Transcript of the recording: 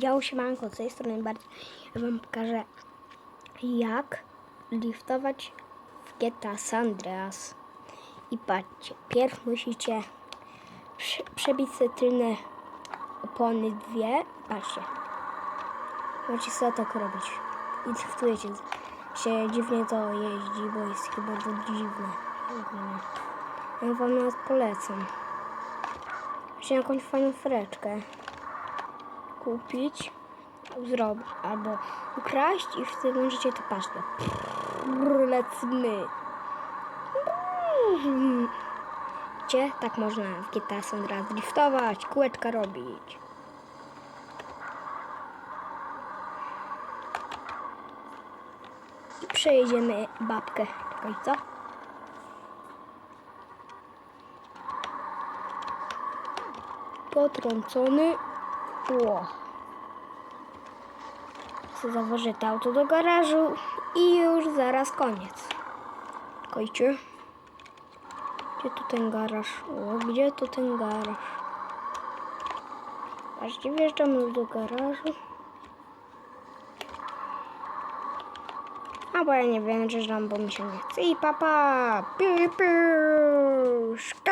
Ja siemanko, z tej strony bardziej ja wam pokażę jak liftować w GTA San Andreas. I patrzcie, pierw musicie prze, przebić tylne opony dwie. Patrzcie. Możecie sobie tak robić. I driftujecie. Się dziwnie to jeździ, bo jest chyba bardzo dziwne. Ja wam nawet polecam. Właśnie jakąś fajną freczkę kupić, zrobić albo ukraść i wtedy możecie to Lecimy. Brrr. Gdzie? Tak można w GTA San Andreas driftować, kółeczka robić. I przejedziemy babkę. Czekaj, co? Potrącony. Co zawożę to auto do garażu i już zaraz koniec. Kojcie. Gdzie tu ten garaż? O, gdzie tu ten garaż? Patrzcie, wjeżdżamy do garażu. A bo ja nie wiem, czy bo mi się nie chce. I papa! Piu, piu!